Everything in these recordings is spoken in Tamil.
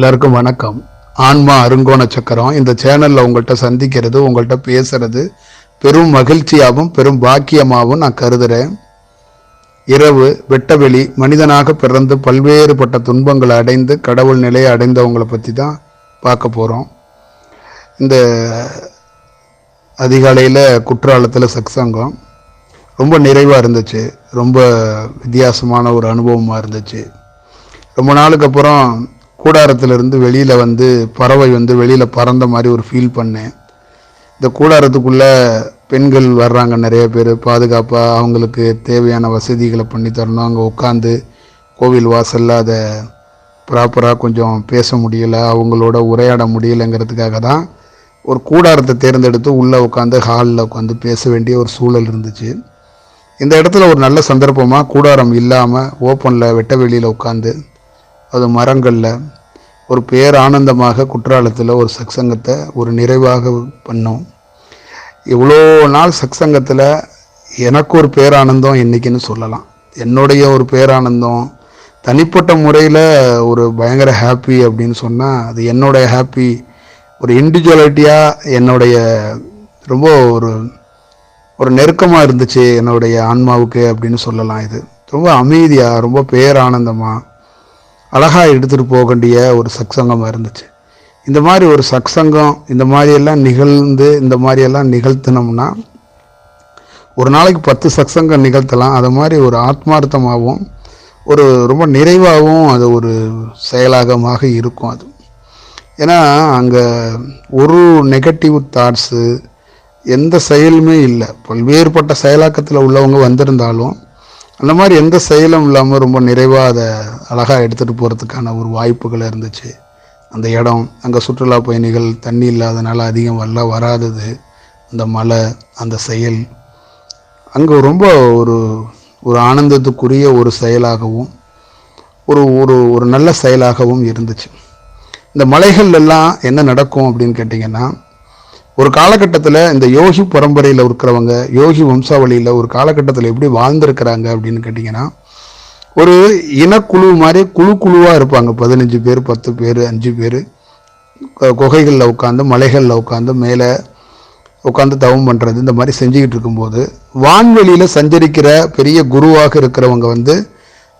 எல்லாருக்கும் வணக்கம். ஆன்மா அருங்கோண சக்கரம். இந்த சேனல்ல உங்கள்கிட்ட சந்திக்கிறது உங்கள்கிட்ட பேசுறது பெரும் மகிழ்ச்சியாகவும் பெரும் பாக்கியமாகவும் நான் கருதுறேன். இரவு வெட்டவெளி மனிதனாக பிறந்து பல்வேறுபட்ட துன்பங்களை அடைந்து கடவுள் நிலையை அடைந்தவங்களை பற்றி தான் பார்க்க போகிறோம் இந்த அதிகாலையில் குற்றாலத்தில் சக்சங்கம் ரொம்ப நிறைவாக இருந்துச்சு. ரொம்ப வித்தியாசமான ஒரு அனுபவமாக இருந்துச்சு. ரொம்ப நாளுக்கு அப்புறம் கூடாரத்திலிருந்து வெளியில் வந்து பறவை வந்து வெளியில் பறந்த மாதிரி ஒரு ஃபீல் பண்ணேன். இந்த கூடாரத்துக்குள்ளே பெண்கள் வர்றாங்க நிறைய பேர். பாதுகாப்பாக அவங்களுக்கு தேவையான வசதிகளை பண்ணி தரணும். அங்கே உட்காந்து கோவில் வாசலில் அதை ப்ராப்பராக கொஞ்சம் பேச முடியல. அவங்களோட உரையாட முடியலைங்கிறதுக்காக தான் ஒரு கூடாரத்தை தேர்ந்தெடுத்து உள்ளே உட்காந்து ஹாலில் உட்காந்து பேச வேண்டிய ஒரு சூழல் இருந்துச்சு. இந்த இடத்துல ஒரு நல்ல சந்தர்ப்பமாக கூடாரம் இல்லாமல் ஓப்பனில் வெட்ட வெளியில் உட்காந்து அது மரங்களில் ஒரு பேர் ஆனந்தமாக குற்றாலத்தில் ஒரு சத்சங்கத்தை ஒரு நிறைவாக பண்ணோம். இவ்வளோ நாள் சத்சங்கத்தில் எனக்கு ஒரு பேரானந்தம் என்றைக்குன்னு சொல்லலாம். என்னுடைய ஒரு பேரானந்தம் தனிப்பட்ட முறையில் ஒரு பயங்கர ஹாப்பி அப்படின்னு சொன்னால் அது என்னுடைய ஹாப்பி ஒரு இண்டிவிஜுவலிட்டியாக என்னுடைய ரொம்ப ஒரு ஒரு நெருக்கமாக இருந்துச்சு என்னுடைய ஆன்மாவுக்கு அப்படின்னு சொல்லலாம் இது. ரொம்ப அமைதியாக ரொம்ப பேரானந்தமாக அழகாக எடுத்துகிட்டு போக வேண்டிய ஒரு சத்சங்கமாக இருந்துச்சு. இந்த மாதிரி ஒரு சத்சங்கம் இந்த மாதிரியெல்லாம் நிகழ்ந்து இந்த மாதிரியெல்லாம் நிகழ்த்தினோம்னா ஒரு நாளைக்கு பத்து சத்சங்கம் நிகழ்த்தலாம். அது மாதிரி ஒரு ஆத்மார்த்தமாகவும் ஒரு ரொம்ப நிறைவாகவும் அது ஒரு செயலாகமாக இருக்கும் அது. ஏன்னா அங்கே ஒரு நெகட்டிவ் தாட்ஸு எந்த செயலுமே இல்லை. பல்வேறுபட்ட செயலாக்கத்தில் உள்ளவங்க வந்திருந்தாலும் அந்த மாதிரி எந்த செயலும் இல்லாமல் ரொம்ப நிறைவாக அதை அழகாக எடுத்துகிட்டு போகிறதுக்கான ஒரு வாய்ப்புகள் இருந்துச்சு. அந்த இடம் அங்கே சுற்றுலா பயணிகள் தண்ணி இல்லாதனால அதிகம் வரல வராதது அந்த மலை அந்த செயல். அங்கே ரொம்ப ஒரு ஒரு ஆனந்தத்துக்குரிய ஒரு செயலாகவும் ஒரு ஒரு ஒரு நல்ல செயலாகவும் இருந்துச்சு. இந்த மலைகள் எல்லாம் என்ன நடக்கும் அப்படின்னு கேட்டிங்கன்னா ஒரு காலகட்டத்தில் இந்த யோகி பரம்பரையில் இருக்கிறவங்க யோகி வம்சாவளியில் ஒரு காலகட்டத்தில் எப்படி வாழ்ந்திருக்கிறாங்க அப்படின்னு கேட்டிங்கன்னா ஒரு இனக்குழு மாதிரி குழு குழுவாக இருப்பாங்க. பதினஞ்சு பேர் பத்து பேர் அஞ்சு பேர். குகைகளில் உட்காந்து மலைகளில் உட்காந்து மேலே உட்காந்து தவம் பண்ணுறது இந்த மாதிரி செஞ்சுக்கிட்டு இருக்கும்போது வான்வெளியில் சஞ்சரிக்கிற பெரிய குருவாக இருக்கிறவங்க வந்து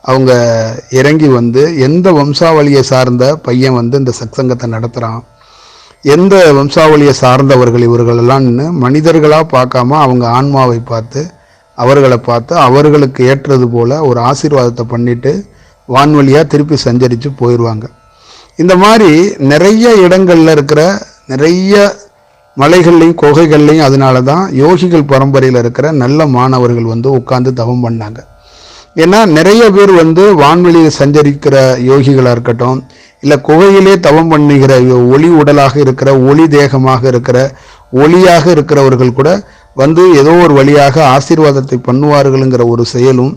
அவங்க இறங்கி வந்து எந்த வம்சாவளியை சார்ந்த பையன் வந்து இந்த சத்சங்கத்தை நடத்துகிறான் எந்த வம்சாவளியை சார்ந்தவர்கள் இவர்களெல்லாம் மனிதர்களாக பார்க்காம அவங்க ஆன்மாவை பார்த்து அவர்களை பார்த்து அவர்களுக்கு ஏற்றது போல் ஒரு ஆசீர்வாதத்தை பண்ணிவிட்டு வான்வழியாக திருப்பி சஞ்சரித்து போயிடுவாங்க இந்த மாதிரி நிறைய இடங்களில் இருக்கிற நிறைய மலைகள்லையும் குகைகள்லையும் அதனால தான் யோகிகள் பரம்பரையில் இருக்கிற நல்ல மாணவர்கள் வந்து உட்காந்து தவம் பண்ணாங்க. ஏன்னா நிறைய பேர் வந்து வான்வெளியில் சஞ்சரிக்கிற யோகிகளாக இருக்கட்டும் இல்லை குகையிலே தவம் பண்ணுகிற ஒளி உடலாக இருக்கிற ஒளி தேகமாக இருக்கிற ஒளியாக இருக்கிறவர்கள் கூட வந்து ஏதோ ஒரு வழியாக ஆசீர்வாதத்தை பண்ணுவார்கள்ங்கிற ஒரு செயலும்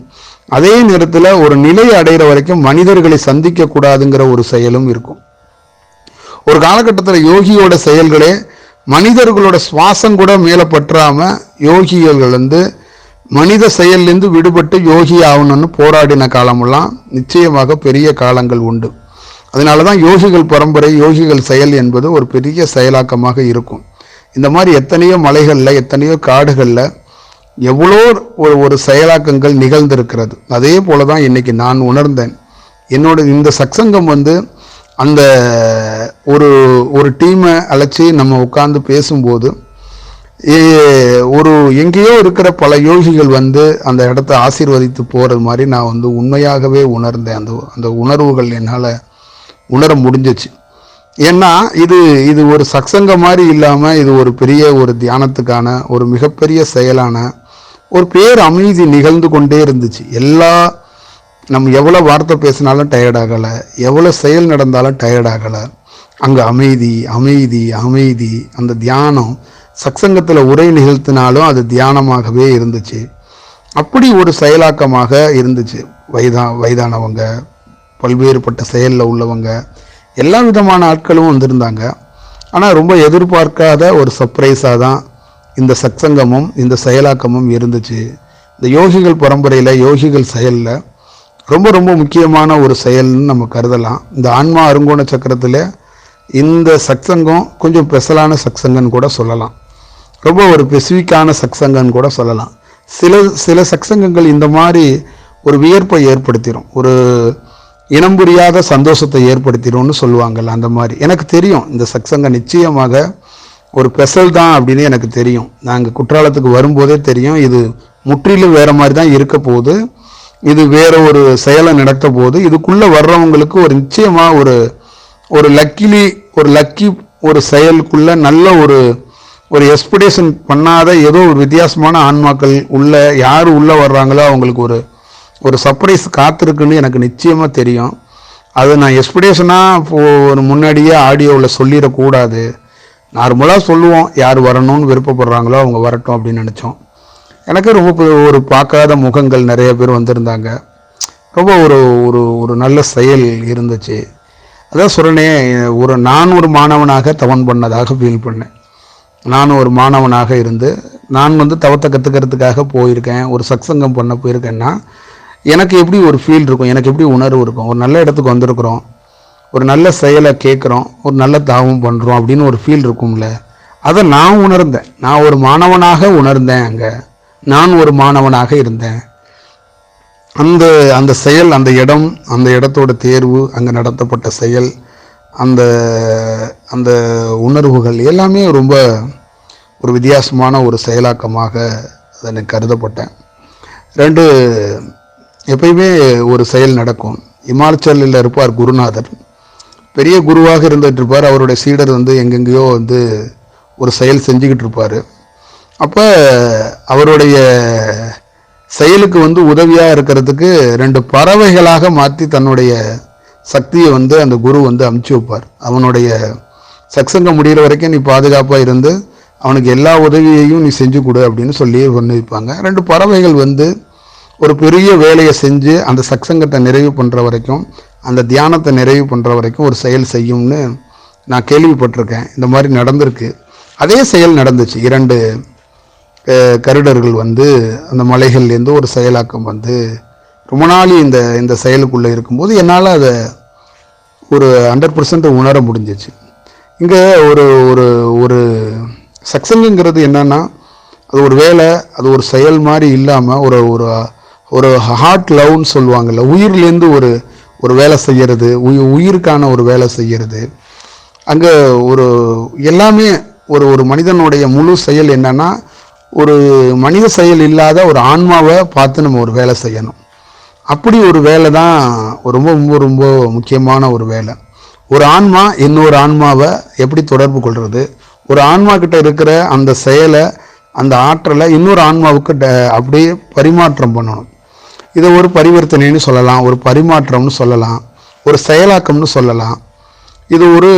அதே நேரத்தில் ஒரு நிலை அடைகிற வரைக்கும் மனிதர்களை சந்திக்க கூடாதுங்கிற ஒரு செயலும் இருக்கும். ஒரு காலகட்டத்தில் யோகியோட செயல்களே மனிதர்களோட சுவாசம் கூட மேலே பற்றாம யோகிகள் வந்து மனித செயல்லேருந்து விடுபட்டு யோகி ஆகணும்னு போராடின காலமெல்லாம் நிச்சயமாக பெரிய காலங்கள் உண்டு. அதனால தான் யோகிகள் பரம்பரை யோகிகள் செயல் என்பது ஒரு பெரிய செயலாக்கமாக இருக்கும். இந்த மாதிரி எத்தனையோ மலைகளில் எத்தனையோ காடுகளில் எவ்வளோ ஒரு ஒரு செயலாக்கங்கள் நிகழ்ந்திருக்கிறது. அதே போல தான் இன்றைக்கி நான் உணர்ந்தேன். என்னோட இந்த சக்சங்கம் வந்து அந்த ஒரு ஒரு டீமை அழைச்சி நம்ம உட்காந்து பேசும்போது ஒரு எங்கேயோ இருக்கிற பல யோகிகள் வந்து அந்த இடத்த ஆசீர்வதித்து போகிறது மாதிரி நான் வந்து உண்மையாகவே உணர்ந்தேன். அந்த அந்த உணர்வுகள் என்னால் உணர முடிஞ்சிச்சு. ஏன்னா இது இது ஒரு சக்சங்க மாதிரி இல்லாமல் இது ஒரு பெரிய ஒரு தியானத்துக்கான ஒரு மிகப்பெரிய செயலான ஒரு பேர் அமைதி நிகழ்ந்து கொண்டே இருந்துச்சு. எல்லா நம்ம எவ்வளோ வார்த்தை பேசினாலும் டயர்டாகலை எவ்வளோ செயல் நடந்தாலும் டயர்டாகலை அங்கே அமைதி அமைதி அமைதி அந்த தியானம் சக்சங்கத்தில் உரை நிகழ்த்தினாலும் அது தியானமாகவே இருந்துச்சு. அப்படி ஒரு செயலாக்கமாக இருந்துச்சு. வயதா வயதானவங்க பல்வேறுபட்ட செயலில் உள்ளவங்க எல்லா விதமான ஆட்களும் வந்திருந்தாங்க. ஆனால் ரொம்ப எதிர்பார்க்காத ஒரு சர்ப்ரைஸாக தான் இந்த சத்சங்கமும் இந்த செயலாக்கமும் இருந்துச்சு. இந்த யோகிகள் பரம்பரையில் யோகிகள் செயலில் ரொம்ப ரொம்ப முக்கியமான ஒரு செயல்னு நம்ம கருதலாம். இந்த ஆன்மா அருங்கோண சக்கரத்தில் இந்த சக்சங்கம் கொஞ்சம் ஸ்பெஷலான சக்சங்கன்னு கூட சொல்லலாம். ரொம்ப ஒரு ஸ்பெசிஃபிக்கான சக்சங்கன்னு கூட சொல்லலாம். சில சில சக்சங்கங்கள் இந்த மாதிரி ஒரு வியர்ப்பை ஏற்படுத்திடும் ஒரு இனம் புரியாத சந்தோஷத்தை ஏற்படுத்திடும்னு சொல்லுவாங்கள்ல அந்த மாதிரி. எனக்கு தெரியும் இந்த சக்சங்க நிச்சயமாக ஒரு பெசல் தான் அப்படின்னு எனக்கு தெரியும். நாங்கள் குற்றாலத்துக்கு வரும்போதே தெரியும் இது முற்றிலும் வேற மாதிரி தான் இருக்க போகுது. இது வேற ஒரு செயலை நடத்த போது இதுக்குள்ளே வர்றவங்களுக்கு ஒரு நிச்சயமாக ஒரு ஒரு லக்கிலி ஒரு லக்கி ஒரு செயலுக்குள்ளே நல்ல ஒரு ஒரு எக்ஸ்பெக்டேஷன் பண்ணாத ஏதோ ஒரு வித்தியாசமான ஆன்மாக்கள் உள்ள யார் உள்ளே வர்றாங்களோ அவங்களுக்கு ஒரு ஒரு சர்ப்ரைஸ் காத்திருக்குன்னு எனக்கு நிச்சயமாக தெரியும். அது நான் எக்ஸ்பெக்டேஷனாக ஒரு முன்னாடியே ஆடியோவில் சொல்லிடக்கூடாது. நார்மலாக சொல்லுவோம் யார் வரணும்னு விருப்பப்படுறாங்களோ அவங்க வரட்டும் அப்படின்னு நினச்சோம். எனக்கு ரொம்ப ஒரு பார்க்காத முகங்கள் நிறைய பேர் வந்திருந்தாங்க. ரொம்ப ஒரு ஒரு ஒரு நல்ல செயல் இருந்துச்சு. அதான் சொல்கிறனே ஒரு நான் ஒரு மாணவனாக தவன் பண்ணதாக ஃபீல் பண்ணேன். நானும் ஒரு மாணவனாக இருந்து நான் வந்து தவத்தை கற்றுக்கிறதுக்காக போயிருக்கேன் ஒரு சத்சங்கம் பண்ண போயிருக்கேன்னா எனக்கு எப்படி ஒரு ஃபீல் இருக்கும்? எனக்கு எப்படி உணர்வு இருக்கும்? ஒரு நல்ல இடத்துக்கு வந்திருக்கிறோம். ஒரு நல்ல செயலை கேட்குறோம். ஒரு நல்ல தாவம் பண்ணுறோம் அப்படின்னு ஒரு ஃபீல் இருக்கும்ல. அதை நான் உணர்ந்தேன். நான் ஒரு மாணவனாக உணர்ந்தேன் அங்கே. நான் ஒரு மாணவனாக இருந்தேன். அந்த அந்த செயல் அந்த இடம் அந்த இடத்தோட தேர்வு அங்கே நடத்தப்பட்ட செயல் அந்த அந்த உணர்வுகள் எல்லாமே ரொம்ப ஒரு வித்தியாசமான ஒரு செயலாக்கமாக அதை எனக்கு கருதப்பட்டேன். ரெண்டு எப்பயுமே ஒரு செயல் நடக்கும். இமாச்சலில் இருப்பார் குருநாதர். பெரிய குருவாக இருந்துகிட்டு இருப்பார் அவருடைய சீடர் வந்து எங்கெங்கேயோ வந்து ஒரு செயல் செஞ்சுக்கிட்டு இருப்பார் அப்போ அவருடைய செயலுக்கு வந்து உதவியாக இருக்கிறதுக்கு ரெண்டு பறவைகளாக மாற்றி தன்னுடைய சக்தியை வந்து அந்த குரு வந்து அமுச்சு வைப்பார். அவனுடைய சக்சங்கம் முடிகிற வரைக்கும் நீ பாதுகாப்பாக இருந்து அவனுக்கு எல்லா உதவியையும் நீ செஞ்சு கொடு அப்படின்னு சொல்லி பண்ணி வைப்பாங்க ரெண்டு பறவைகள் வந்து ஒரு பெரிய வேலையை செஞ்சு அந்த சக்சங்கத்தை நிறைவு பண்ணுற வரைக்கும் அந்த தியானத்தை நிறைவு பண்ணுற வரைக்கும் ஒரு செயல் செய்யும்னு நான் கேள்விப்பட்டிருக்கேன். இந்த மாதிரி நடந்திருக்கு. அதே செயல் நடந்துச்சு. இரண்டு கருடர்கள் வந்து அந்த மலைகள்லேருந்து ஒரு செயலாக்கம் வந்து ரொம்ப நாள் இந்த இந்த செயலுக்குள்ளே இருக்கும்போது என்னால் அதை ஒரு ஹண்ட்ரட் பர்சன்ட் உணர முடிஞ்சிச்சு. இங்கே ஒரு ஒரு ஒரு சக்சங்கிறது என்னென்னா அது ஒரு வேலை அது ஒரு செயல் மாதிரி இல்லாமல் ஒரு ஒரு ஒரு ஹார்ட் லவ்னு சொல்லுவாங்கல்ல உயிர்லேருந்து ஒரு ஒரு வேலை செய்கிறது உயி- உயிருக்கான ஒரு வேலை செய்கிறது அங்கே ஒரு எல்லாமே ஒரு ஒரு மனிதனுடைய முழு செயல் என்னன்னா ஒரு மனித செயல் இல்லாத ஒரு ஆன்மாவை பார்த்து நம்ம ஒரு வேலை செய்யணும். அப்படி ஒரு வேலை தான் ரொம்ப ரொம்ப ரொம்ப முக்கியமான ஒரு வேலை. ஒரு ஆன்மா இன்னொரு ஆன்மாவை எப்படி தொடர்பு கொள்வது ஒரு ஆன்மா கிட்ட இருக்கிற அந்த செயலை அந்த ஆற்றலை இன்னொரு ஆன்மாவுக்கு ட- அப்படியே பரிமாற்றம் பண்ணணும். இதை ஒரு பரிவர்த்தனைன்னு சொல்லலாம் ஒரு பரிமாற்றம்னு சொல்லலாம் ஒரு செயலாக்கம்னு சொல்லலாம். இது ஒரு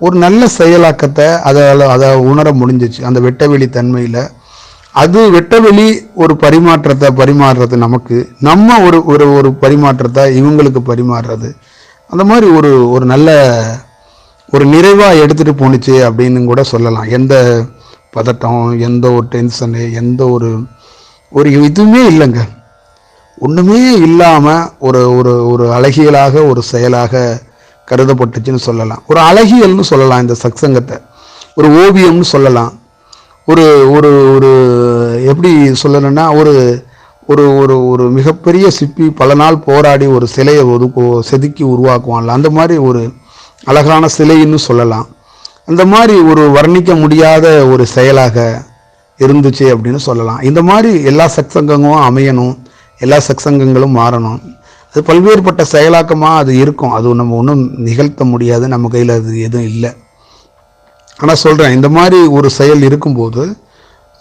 ஒரு நல்ல செயலாக்கத்தை அதால் அதை உணர முடிஞ்சிச்சு அந்த வெட்டவெளி தன்மையில். அது வெட்டவெளி ஒரு பரிமாற்றத்தை பரிமாறுறது நமக்கு நம்ம ஒரு ஒரு ஒரு பரிமாற்றத்தை இவங்களுக்கு பரிமாறுறது. அந்த மாதிரி ஒரு ஒரு நல்ல ஒரு நிறைவாக எடுத்துகிட்டு போணுச்சு அப்படின்னு கூட சொல்லலாம். எந்த பதட்டம் எந்த ஒரு டென்ஷனு எந்த ஒரு ஒரு இதுவுமே இல்லைங்க. ஒன்றுமே இல்லாமல் ஒரு ஒரு ஒரு அழகியலாக ஒரு செயலாக கருதப்பட்டுச்சுன்னு சொல்லலாம். ஒரு அழகியல்னு சொல்லலாம் இந்த சத்சங்கத்தை. ஒரு ஓவியம்னு சொல்லலாம். ஒரு ஒரு ஒரு எப்படி சொல்லணும்னா ஒரு ஒரு ஒரு ஒரு மிகப்பெரிய சிப்பி பல நாள் போராடி ஒரு சிலையை ஒதுக்கு செதுக்கி உருவாக்குவான்ல. அந்த மாதிரி ஒரு அழகான சிலைன்னு சொல்லலாம். அந்த மாதிரி ஒரு வர்ணிக்க முடியாத ஒரு செயலாக இருந்துச்சு அப்படின்னு சொல்லலாம். இந்த மாதிரி எல்லா சத்சங்கங்களும் அமையணும். எல்லா சத்சங்கங்களும் மாறணும். அது பல்வேறுபட்ட செயலாக்கமாக அது இருக்கும். அது நம்ம ஒன்றும் நிகழ்த்த முடியாது. நம்ம கையில் அது எதுவும் இல்லை. ஆனால் சொல்கிறேன் இந்த மாதிரி ஒரு செயல் இருக்கும்போது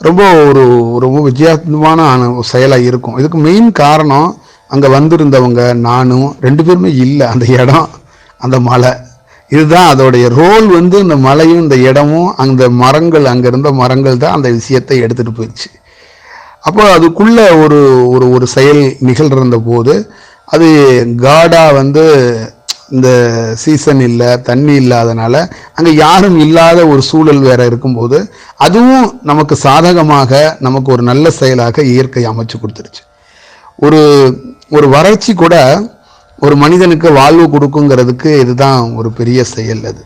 ரொம்ப ஒரு ரொம்ப வித்தியாசமான ஒரு செயலாக இருக்கும். இதுக்கு மெயின் காரணம் அங்கே வந்திருந்தவங்க நானும் ரெண்டு பேருமே இல்லை. அந்த இடம் அந்த மலை. இதுதான் அதோடைய ரோல் வந்து இந்த மலையும் இந்த இடமும் அந்த மரங்கள் அங்கே இருந்த மரங்கள் தான் அந்த விஷயத்தை எடுத்துகிட்டு போயிடுச்சு. அப்போ அதுக்குள்ள ஒரு ஒரு ஒரு செயல் நிகழ்ந்த போது அது காடாக வந்து இந்த சீசன் இல்லை தண்ணி இல்லாதனால அங்கே யாரும் இல்லாத ஒரு சூழல் வேற இருக்கும்போது அதுவும் நமக்கு சாதகமாக நமக்கு ஒரு நல்ல செயலாக இயற்கை அமைச்சு கொடுத்துருச்சு. ஒரு ஒரு வறட்சி கூட ஒரு மனிதனுக்கு வாழ்வு கொடுக்குங்கிறதுக்கு இதுதான் ஒரு பெரிய செயல் அது.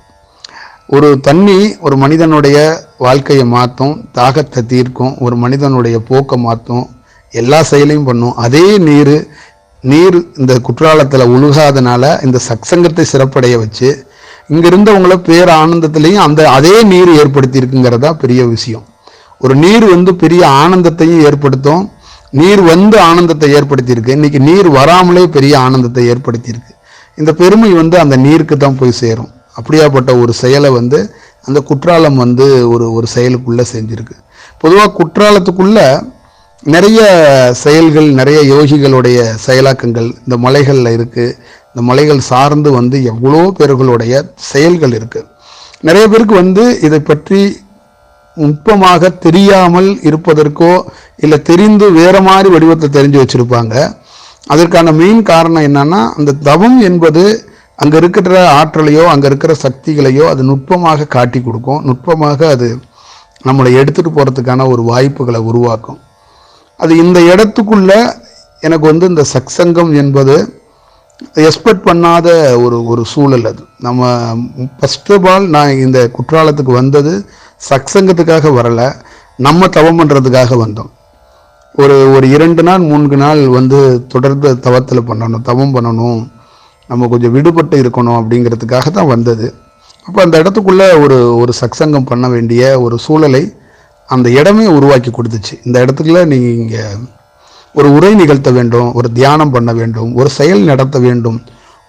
ஒரு தண்ணி ஒரு மனிதனுடைய வாழ்க்கையை மாற்றும் தாகத்தை தீர்க்கும் ஒரு மனிதனுடைய போக்கை மாற்றும் எல்லா செயலையும் பண்ணும். அதே நீர் நீர் இந்த குற்றாலத்தில் உழுகாதனால இந்த சக்சங்கத்தை சிறப்படைய வச்சு இங்கிருந்தவங்கள பேர் ஆனந்தத்திலையும் அந்த அதே நீர் ஏற்படுத்தியிருக்குங்கிறதா பெரிய விஷயம். ஒரு நீர் வந்து பெரிய ஆனந்தத்தையும் ஏற்படுத்தும் நீர் வந்து ஆனந்தத்தை ஏற்படுத்தியிருக்கு. இன்னைக்கு நீர் வராமலே பெரிய ஆனந்தத்தை ஏற்படுத்தியிருக்கு. இந்த பெருமை வந்து அந்த நீருக்கு தான் போய் சேரும். அப்படியாப்பட்ட ஒரு செயலை வந்து அந்த குற்றாலம் வந்து ஒரு ஒரு செயலுக்குள்ளே செஞ்சுருக்கு. பொதுவாக குற்றாலத்துக்குள்ள நிறைய செயல்கள் நிறைய யோகிகளுடைய செயலாக்கங்கள் இந்த மலைகளில் இருக்குது இந்த மலைகள் சார்ந்து வந்து எவ்வளோ பேர்களுடைய செயல்கள் இருக்குது நிறைய பேருக்கு வந்து இதை பற்றி நுட்பமாக தெரியாமல் இருப்பதற்கோ இல்லை தெரிந்து வேறு மாதிரி வடிவத்தை தெரிஞ்சு வச்சுருப்பாங்க. அதற்கான மெயின் காரணம் என்னென்னா அந்த தவம் என்பது அங்கே இருக்கிற ஆற்றலையோ அங்கே இருக்கிற சக்திகளையோ அது நுட்பமாக காட்டி கொடுக்கும். நுட்பமாக அது நம்மளை எடுத்துகிட்டு போகிறதுக்கான ஒரு வாய்ப்புகளை உருவாக்கும். அது இந்த இடத்துக்குள்ள எனக்கு வந்து இந்த சக்சங்கம் என்பது எக்ஸ்பெக்ட் பண்ணாத ஒரு ஒரு சூழல் அது. நம்ம ஃபர்ஸ்ட் ஆஃப் ஆல் நான் இந்த குற்றாலத்துக்கு வந்தது சக்சங்கத்துக்காக வரலை. நம்ம தவம் பண்ணுறதுக்காக வந்தோம். ஒரு ஒரு இரண்டு நாள் மூன்று நாள் வந்து தொடர்ந்து தவத்தில் பண்ணணும் தவம் பண்ணணும். நம்ம கொஞ்சம் விடுபட்டு இருக்கணும் அப்படிங்கிறதுக்காக தான் வந்தது. அப்போ அந்த இடத்துக்குள்ளே ஒரு ஒரு சக்சங்கம் பண்ண வேண்டிய ஒரு சூழலை அந்த இடமே உருவாக்கி கொடுத்துச்சு. இந்த இடத்துக்குள்ள நீங்கள் இங்கே ஒரு உரை நிகழ்த்த வேண்டும் ஒரு தியானம் பண்ண வேண்டும் ஒரு செயல் நடத்த வேண்டும்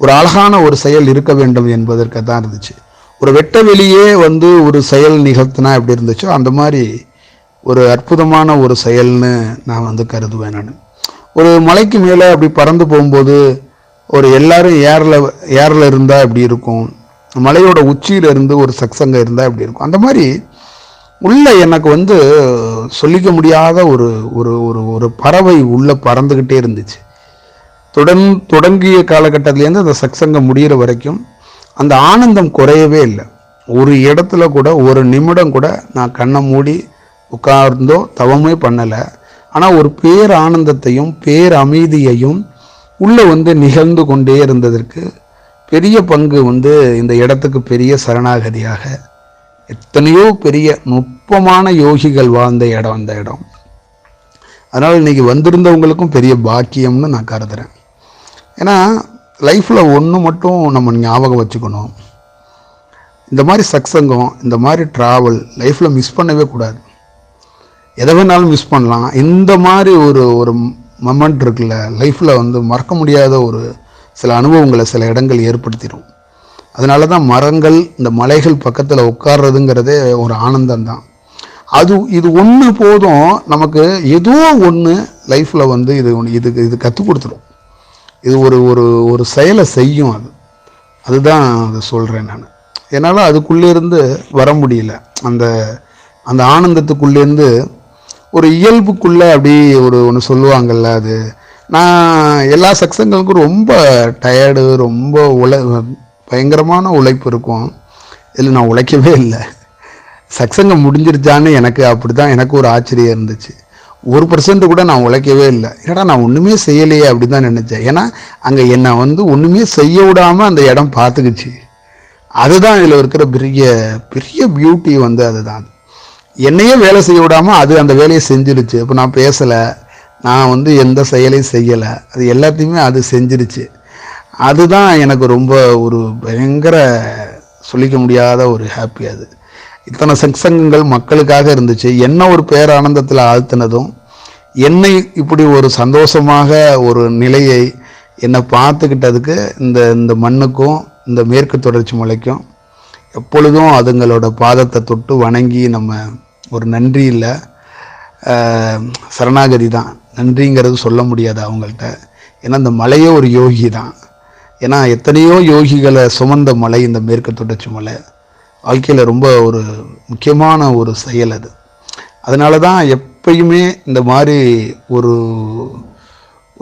ஒரு அழகான ஒரு செயல் இருக்க வேண்டும் என்பதற்கு தான் இருந்துச்சு. ஒரு வெட்ட வெளியே வந்து ஒரு செயல் நிகழ்த்தினா எப்படி இருந்துச்சோ அந்த மாதிரி ஒரு அற்புதமான ஒரு செயல்னு நான் வந்து கருதுவேன் நான். ஒரு மலைக்கு மேலே அப்படி பறந்து போகும்போது ஒரு எல்லாரும் ஏரில் ஏரில் இருந்தால் எப்படி இருக்கும்? மலையோட உச்சியில் இருந்து ஒரு சக்சங்கம் இருந்தால் எப்படி இருக்கும்? அந்த மாதிரி உள்ள எனக்கு வந்து சொல்லிக்க முடியாத ஒரு ஒரு ஒரு ஒரு பறவை உள்ளே பறந்துக்கிட்டே இருந்துச்சு. தொடங் தொடங்கிய காலகட்டத்திலேருந்து அந்த சக்சங்கம் முடிகிற வரைக்கும் அந்த ஆனந்தம் குறையவே இல்லை. ஒரு இடத்துல கூட ஒரு நிமிடம் கூட நான் கண்ணை மூடி உட்கார்ந்தோ தவமே பண்ணலை. ஆனால் ஒரு பேர் ஆனந்தத்தையும் பேர் அமைதியையும் உள்ளே வந்து நிகழ்ந்து கொண்டே இருந்ததற்கு பெரிய பங்கு வந்து இந்த இடத்துக்கு பெரிய சரணாகதியாக எத்தனையோ பெரிய நுட்பமான யோகிகள் வாழ்ந்த இடம் அந்த இடம். அதனால் இன்னைக்கு வந்திருந்தவங்களுக்கும் பெரிய பாக்கியம்னு நான் கருதுகிறேன் ஏன்னா லைஃப்பில் ஒன்று மட்டும் நம்ம ஞாபகம் வச்சுக்கணும். இந்த மாதிரி சக்சங்கம் இந்த மாதிரி ட்ராவல் லைஃப்பில் மிஸ் பண்ணவே கூடாது. எதை வேணாலும் மிஸ் பண்ணலாம். இந்த மாதிரி ஒரு ஒரு மொமெண்ட் இருக்குல்ல லைஃப்பில் வந்து மறக்க முடியாத ஒரு சில அனுபவங்களை சில இடங்கள் ஏற்படுத்திடும். அதனால தான் மரங்கள் இந்த மலைகள் பக்கத்தில் உட்கார்றதுங்கிறதே ஒரு ஆனந்தம் தான் அது இது ஒன்று போதும் நமக்கு ஏதோ ஒன்று லைஃப்பில் வந்து இது ஒண்ணு- இதுக்கு இது கற்றுக் கொடுத்துரும். இது ஒரு ஒரு ஒரு செயலை செய்யும் அது. அதுதான் அதை சொல்கிறேன் நான். என்னால் அதுக்குள்ளேருந்து வர முடியல. அந்த அந்த ஆனந்தத்துக்குள்ளேருந்து ஒரு இயல்புக்குள்ளே அப்படி ஒரு ஒன்று சொல்லுவாங்கல்ல அது. நான் எல்லா சக்சங்களுக்கும் ரொம்ப டயர்டு ரொம்ப உழை பயங்கரமான உழைப்பு இருக்கும். இதில் நான் உழைக்கவே இல்லை. சக்சங்கம் முடிஞ்சிருச்சான்னு எனக்கு அப்படி தான் எனக்கு ஒரு ஆச்சரியம் இருந்துச்சு. ஒரு பர்சன்ட் கூட நான் உழைக்கவே இல்லை. ஏன்னா நான் ஒன்றுமே செய்யலையே அப்படி தான் நினச்சேன். ஏன்னா அங்கே என்னை வந்து ஒன்றுமே செய்ய விடாமல் அந்த இடம் பார்த்துக்குச்சு. அதுதான் இதில் இருக்கிற பெரிய பெரிய பியூட்டி வந்து அதுதான். என்னையே வேலை செய்ய விடாமல் அது அந்த வேலையை செஞ்சிருச்சு. இப்போ நான் பேசலை. நான் வந்து எந்த செயலையும் செய்யலை. அது எல்லாத்தையுமே அது செஞ்சிருச்சு. அதுதான் எனக்கு ரொம்ப ஒரு பயங்கர சொல்லிக்க முடியாத ஒரு ஹாப்பி அது. இத்தனை சத்சங்கங்கள் மக்களுக்காக இருந்துச்சு. என்ன ஒரு பேரானந்தத்தில் ஆழ்த்தினதும் என்னை இப்படி ஒரு சந்தோஷமாக ஒரு நிலையை என்னை பார்த்துக்கிட்டதுக்கு இந்த இந்த மண்ணுக்கும் இந்த மேற்கு தொடர்ச்சி மலைக்கும் எப்பொழுதும் அதுங்களோட பாதத்தை தொட்டு வணங்கி நம்ம ஒரு நன்றி இல்லை. சரணாகதி தான். நன்றிங்கிறது சொல்ல முடியாது அவங்கள்ட்ட. ஏன்னா இந்த மலையே ஒரு யோகி தான். ஏன்னா எத்தனையோ யோகிகளை சுமந்த மலை இந்த மேற்கு தொடர்ச்சி மலை. வாழ்க்கையில் ரொம்ப ஒரு முக்கியமான ஒரு செயல் அது. அதனால தான் எப்பயுமே இந்த மாதிரி ஒரு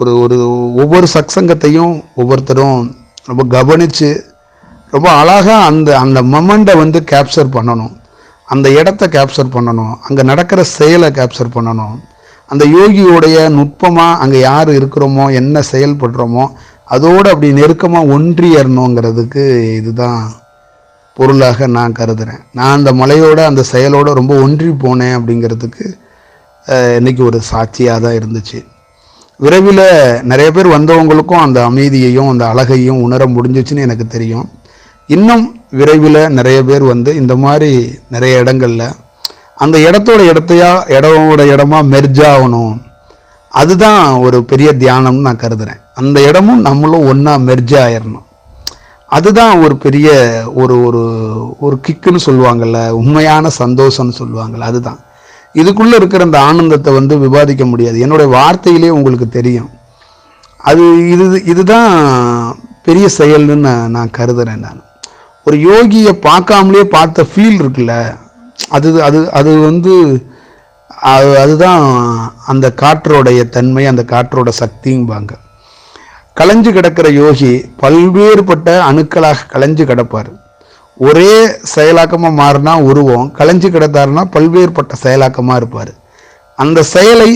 ஒரு ஒரு ஒவ்வொரு சத்சங்கத்தையும் ஒவ்வொருத்தரும் ரொம்ப கவனித்து ரொம்ப அழகாக அந்த அந்த மொமெண்ட்டை வந்து கேப்சர் பண்ணணும். அந்த இடத்த கேப்சர் பண்ணணும் அங்கே நடக்கிற செயலை கேப்சர் பண்ணணும். அந்த யோகியோடைய நுட்பமாக அங்கே யார் இருக்கிறோமோ என்ன செயல்படுறோமோ அதோடு அப்படி நெருக்கமாக ஒன்றியறணுங்கிறதுக்கு இதுதான் பொருளாக நான் கருதுகிறேன் நான் அந்த மலையோட அந்த செயலோட ரொம்ப ஒன்றி போனேன் அப்படிங்கிறதுக்கு இன்றைக்கி ஒரு சாட்சியாக தான் இருந்துச்சு. விரைவில் நிறைய பேர் வந்தவங்களுக்கும் அந்த அமைதியையும் அந்த அழகையும் உணர முடிஞ்சிச்சுன்னு எனக்கு தெரியும். இன்னும் விரைவில் நிறைய பேர் வந்து இந்த மாதிரி நிறைய இடங்களில் அந்த இடத்தோட இடத்தையா இடமோட இடமா மெர்ஜ் ஆகணும். அதுதான் ஒரு பெரிய தியானம்னு நான் கருதுறேன். அந்த இடமும் நம்மளும் ஒன்றா மெர்ஜ் ஆயிடணும் அதுதான் ஒரு பெரிய ஒரு ஒரு ஒரு கிக்குன்னு சொல்லுவாங்கள்ல உண்மையான சந்தோஷம்னு சொல்லுவாங்கள்ல அதுதான். இதுக்குள்ளே இருக்கிற அந்த ஆனந்தத்தை வந்து விவாதிக்க முடியாது. என்னுடைய வார்த்தையிலே உங்களுக்கு தெரியும். அது இது இதுதான் பெரிய செயல்னு நான் நான் கருதுறேன் நான். ஒரு யோகியை பார்க்காமலே பார்த்த ஃபீல் இருக்குல்ல அது அது அது வந்து அது அதுதான் அந்த காற்றோடைய தன்மை அந்த காற்றோட சக்திங்பாங்க கலைஞ்சு கிடக்கிற யோகி பல்வேறுபட்ட அணுக்களாக கலைஞ்சு கிடப்பார். ஒரே செயலாக்கமாக மாறினா உருவம் கலைஞ்சு கிடத்தாருன்னா பல்வேறுபட்ட செயலாக்கமாக இருப்பார். அந்த செயலை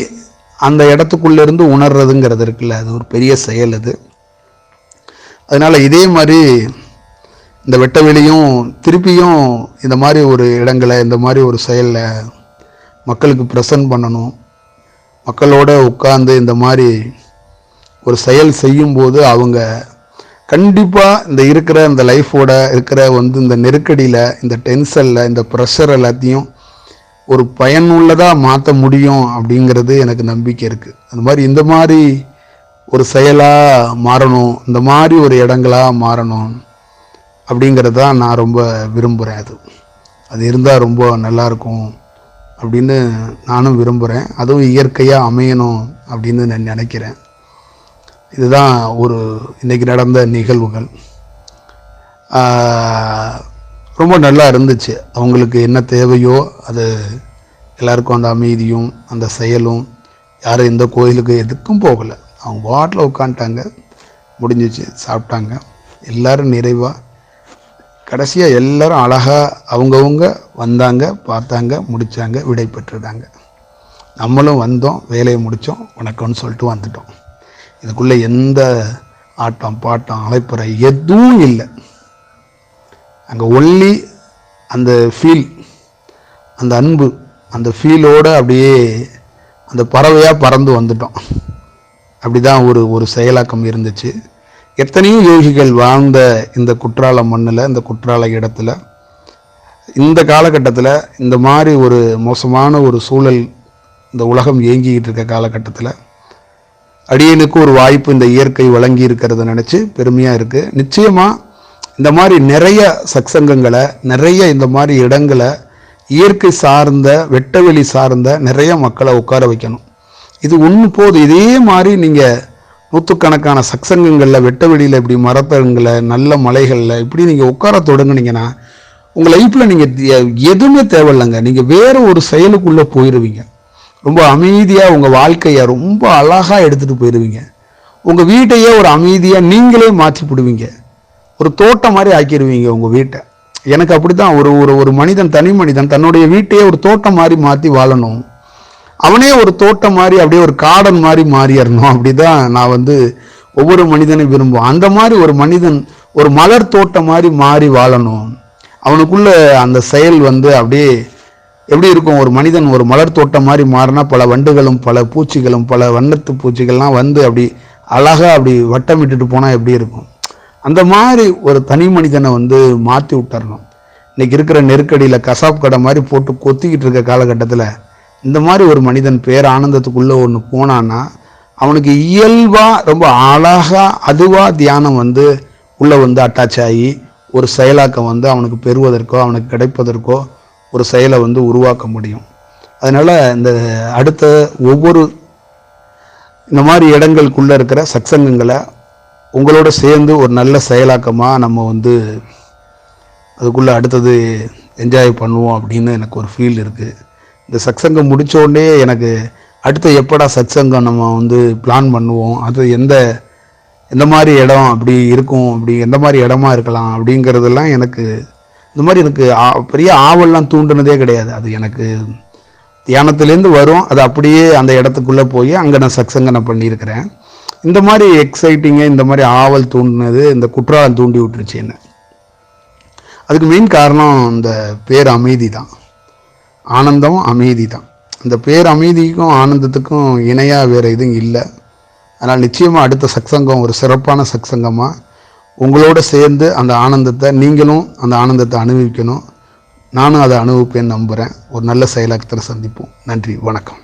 அந்த இடத்துக்குள்ளேருந்து உணர்றதுங்கிறது இருக்குல்ல அது ஒரு பெரிய செயல் அது. அதனால் இதே மாதிரி இந்த வெட்டவெளியும் திருப்பியும் இந்த மாதிரி ஒரு இடங்களை இந்த மாதிரி ஒரு செயலில் மக்களுக்கு ப்ரெசன்ட் பண்ணணும். மக்களோட உட்கார்ந்து இந்த மாதிரி ஒரு செயல் செய்யும்போது அவங்க கண்டிப்பாக இந்த இருக்கிற இந்த லைஃபோட இருக்கிற வந்து இந்த நெருக்கடியில் இந்த டென்ஷனில் இந்த ப்ரெஷர் எல்லாத்தையும் ஒரு பயனுள்ளதாக மாற்ற முடியும் அப்படிங்கிறது எனக்கு நம்பிக்கை இருக்குது அந்த மாதிரி இந்த மாதிரி ஒரு செயலாக மாறணும் இந்த மாதிரி ஒரு இடங்களாக மாறணும். அப்படிங்கிறது தான் நான் ரொம்ப விரும்புகிறேன் அது. அது இருந்தால் ரொம்ப நல்லாயிருக்கும் அப்படின்னு நானும் விரும்புகிறேன் அதுவும் இயற்கையாக அமையணும் அப்படின்னு நான் நினைக்கிறேன். இதுதான் ஒரு இன்றைக்கி நடந்த நிகழ்வுகள். ரொம்ப நல்லா இருந்துச்சு. அவங்களுக்கு என்ன தேவையோ அது எல்லாருக்கும் அந்த அமைதியும் அந்த செயலும் யாரும் எந்த கோயிலுக்கு எதுக்கும் போகலை. அவங்க வாட்டில் உட்காந்துட்டாங்க. முடிஞ்சிச்சு சாப்பிட்டாங்க. எல்லோரும் நிறைவாக கடைசியாக எல்லாரும் அழகாக அவங்கவுங்க வந்தாங்க பார்த்தாங்க முடித்தாங்க விடை பெற்றுட்டாங்க. நம்மளும் வந்தோம் வேலையை முடித்தோம் வணக்கம்னு சொல்லிட்டு வந்துட்டோம். இதுக்குள்ளே எந்த ஆட்டம் பாட்டம் அழைப்புறை எதுவும் இல்லை. அங்கே ஒல்லி அந்த ஃபீல் அந்த அன்பு அந்த ஃபீலோடு அப்படியே அந்த பறவையாக பறந்து வந்துட்டோம். அப்படி தான் ஒரு ஒரு செயலாக்கம் இருந்துச்சு. எத்தனையோ யோகிகள் வாழ்ந்த இந்த குற்றால மண்ணில் இந்த குற்றால இடத்துல இந்த காலகட்டத்தில் இந்த மாதிரி ஒரு மோசமான ஒரு சூழல் இந்த உலகம் இயங்கிக்கிட்டு இருக்க காலகட்டத்தில் அடியனுக்கு ஒரு வாய்ப்பு இந்த இயற்கை வழங்கி இருக்கிறத நினச்சி பெருமையாக இருக்குது நிச்சயமாக இந்த மாதிரி நிறைய சக்சங்கங்களை நிறைய இந்த மாதிரி இடங்களை இயற்கை சார்ந்த வெட்டவெளி சார்ந்த நிறைய மக்களை உட்கார வைக்கணும். இது ஒன்று போது இதே மாதிரி நீங்கள் நூற்றுக்கணக்கான சக்சங்கங்களில் வெட்ட வெளியில் இப்படி மரத்தங்களை நல்ல மலைகளில் இப்படி நீங்கள் உட்கார தொடங்குனீங்கன்னா உங்கள் லைஃப்பில் நீங்கள் எதுவுமே தேவையில்லைங்க. நீங்கள் வேறு ஒரு செயலுக்குள்ளே போயிடுவீங்க ரொம்ப அமைதியாக உங்கள் வாழ்க்கையை ரொம்ப அழகாக எடுத்துகிட்டு போயிடுவீங்க உங்கள் வீட்டையே ஒரு அமைதியாக நீங்களே மாற்றி போடுவீங்க. ஒரு தோட்டம் மாதிரி ஆக்கிடுவீங்க உங்கள் வீட்டை. எனக்கு அப்படி தான் ஒரு ஒரு ஒரு மனிதன் தனி மனிதன் தன்னுடைய வீட்டையே ஒரு தோட்டம் மாதிரி மாற்றி வாழணும். அவனே ஒரு தோட்டம் மாதிரி அப்படியே ஒரு காடன் மாதிரி மாறிடணும் அப்படிதான் நான் வந்து ஒவ்வொரு மனிதனும் விரும்புவேன். அந்த மாதிரி ஒரு மனிதன் ஒரு மலர் தோட்டம் மாதிரி மாறி வாழணும். அவனுக்குள்ள அந்த செயல் வந்து அப்படியே எப்படி இருக்கும்? ஒரு மனிதன் ஒரு மலர் தோட்டம் மாதிரி மாறினா பல வண்டுகளும் பல பூச்சிகளும் பல வண்ணத்து பூச்சிகள்லாம் வந்து அப்படி அழகாக அப்படி வட்டமிட்டுட்டு போனால் எப்படி இருக்கும்? அந்த மாதிரி ஒரு தனி மனிதனை வந்து மாற்றி விட்டுறணும். இன்னைக்கு இருக்கிற நெருக்கடியில் கசாப் கடை மாதிரி போட்டு கொத்திக்கிட்டு இருக்க காலகட்டத்தில் இந்த மாதிரி ஒரு மனிதன் பேர் ஆனந்தத்துக்குள்ளே ஒன்று போனான்னா அவனுக்கு இயல்பாக ரொம்ப அழகாக அதுவாக தியானம் வந்து உள்ளே வந்து அட்டாச் ஆகி ஒரு செயலாக்கம் வந்து அவனுக்கு பெறுவதற்கோ அவனுக்கு கிடைப்பதற்கோ ஒரு செயலை வந்து உருவாக்க முடியும். அதனால் இந்த அடுத்த ஒவ்வொரு இந்த மாதிரி இடங்களுக்குள்ளே இருக்கிற சத்சங்கங்களை உங்களோட சேர்ந்து ஒரு நல்ல செயலாக்கமாக நம்ம வந்து அதுக்குள்ளே அடுத்தது என்ஜாய் பண்ணுவோம் அப்படின்னு எனக்கு ஒரு ஃபீல் இருக்குது இந்த சத்சங்கம் முடிச்ச உடனே எனக்கு அடுத்து எப்படா சத்சங்கம் நம்ம வந்து பிளான் பண்ணுவோம்? அது எந்த எந்த மாதிரி இடம் அப்படி இருக்கும்? அப்படி எந்த மாதிரி இடமா இருக்கலாம்? அப்படிங்கிறதெல்லாம் எனக்கு இந்த மாதிரி எனக்கு பெரிய ஆவல்லாம் தூண்டுனதே கிடையாது. அது எனக்கு தியானத்துலேருந்து வரும். அது அப்படியே அந்த இடத்துக்குள்ளே போய் அங்கே நான் சக்சங்க நான் பண்ணியிருக்கிறேன். இந்த மாதிரி எக்ஸைட்டிங்கு இந்த மாதிரி ஆவல் தூண்டினது இந்த குற்றாலம் தூண்டி விட்டுருச்சு என்ன. அதுக்கு மெயின் காரணம் இந்த பேர் அமைதி தான். ஆனந்தம் அமைதி தான். இந்த பேர் அமைதிக்கும் ஆனந்தத்துக்கும் இணையாக வேறு எதுவும் இல்லை. அதனால் நிச்சயமாக அடுத்த சத்சங்கம் ஒரு சிறப்பான சத்சங்கமாக உங்களோட சேர்ந்து அந்த ஆனந்தத்தை நீங்களும் அந்த ஆனந்தத்தை அனுபவிக்கணும். நானும் அதை அனுபவிப்பேன்னு நம்புகிறேன் ஒரு நல்ல செயலாக்கத்தில் சந்திப்போம். நன்றி வணக்கம்.